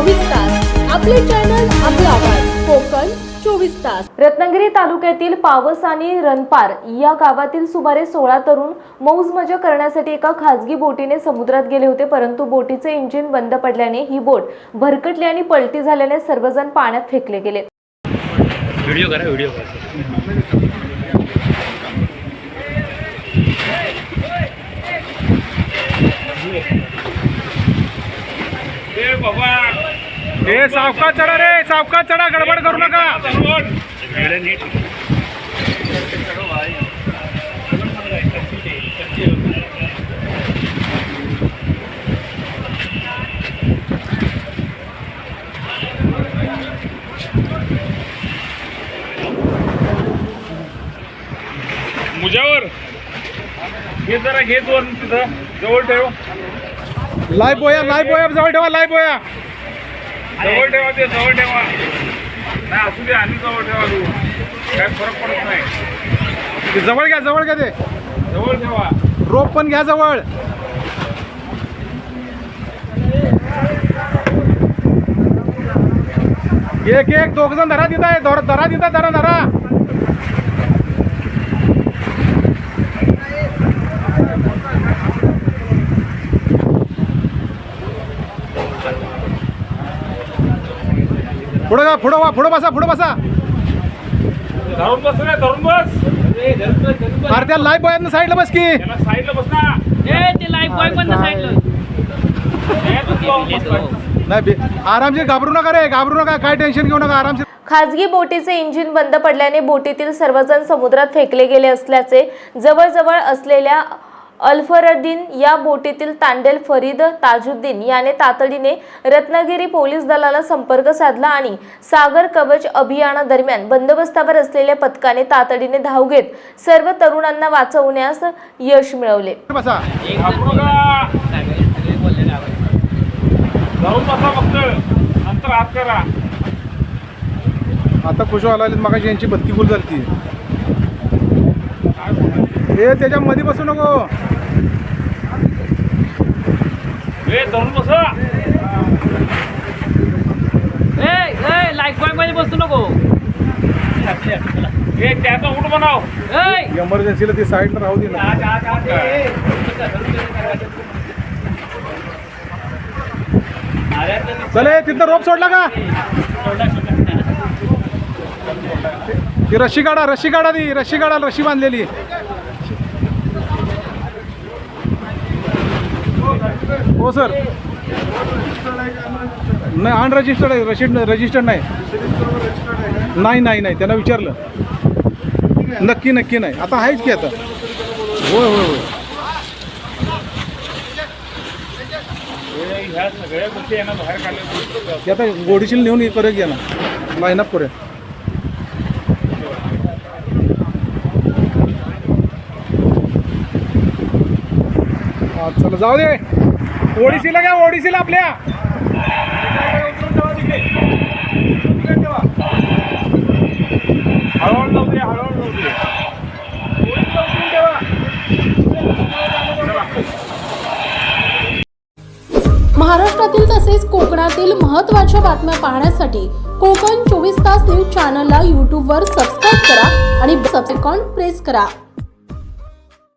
चोवीस तास. आपले चॅनल आपला आवाज. कोकण चोवीस तास. रत्नागिरी तालुक्यातील पावस आणि रणपार या गावातील सुमारे सोळा तरुण मौज मजा करण्यासाठी एका खासगी बोटीने समुद्रात गेले होते परंतु बोटीचे इंजिन बंद पडल्याने ही बोट भरकटली आणि पलटी झाल्याने सर्वजण पाण्यात फेकले गेले. व्हिडिओ करा व्हिडिओ करा. ए सावकाश चढा रे सावकाश चढा गडबड करू नका. मुजावर. घे जरा घे दोन तिथं. जवळ ठेव. लाय बोया लाय बोया जवळ ठेवा लाय बोया जवळ ठेवा ते जवळ ठेवा. नाही असू दे आणि जवळ ठेवा तू. काय फरक पडत नाही. ते जवळ घ्या जवळ घ्या ते. जवळ ठेवा. रोप पण घ्या जवळ. एक एक दोघ जण धरा आहे धरा देत धरा धरा. पुढं का पुढं वा पुढं बसा पुढं बसा. धरून बस रे धरून बस. अरे त्या लाईफ बॉय साईडला बस की. साईडला बस ना. ए ते लाईफ बॉय पण साईडला नाही आरामशीर घाबरू नका रे घाबरू नका काय टेन्शन घेऊ नका आरामशीर. खासगी बोटीचे इंजिन बंद पडल्याने बोटीतील सर्वजण समुद्रात फेकले गेले असल्याचे जवळजवळ असलेल्या अल्फरद्दीन या बोटीतील तांडेल फरीद ताजुद्दीन याने तातडीने रत्नागिरी पोलीस दलाला संपर्क साधला आणि सागर कवच अभियानादरम्यान बंदोबस्तावर असलेल्या पथकाने तातडीने धाव घेत सर्व तरुणांना वाचवण्यास यश मिळवले. आता खुश व्हायला मग यांची बत्ती गुल झाली हे त्याच्या मध्ये बसू नको हे धरून बसा. नको. इमर्जन्सीला ती साईडला राहू दे ना. चले तिथं रोप सोडला का? ती रशी काढा रशी काढा ती रशी काढा रशी बांधलेली. हो सर. नाही अनरजिस्टर्ड आहे रशी रजिस्टर्ड नाही. नाही नाही नाही त्यांना विचारलं. नक्की नक्की नाही. आता आहेच की आता. होय होय होय. आता गोडीशील नेऊन परत घ्या ना लाईनअप करूया चला जाऊ दे. ओडिसीला घ्या ओडिसीला आपल्या. हळूहळू जाऊ दे हळूहळू जाऊ दे. महाराष्ट्रातील तसेच कोकणातील महत्त्वाच्या बातम्या पाहण्यासाठी कोकण चोवीस तास न्यूज चॅनलला यूट्यूबवर सबस्क्राईब करा आणि सबसेकॉन प्रेस करा.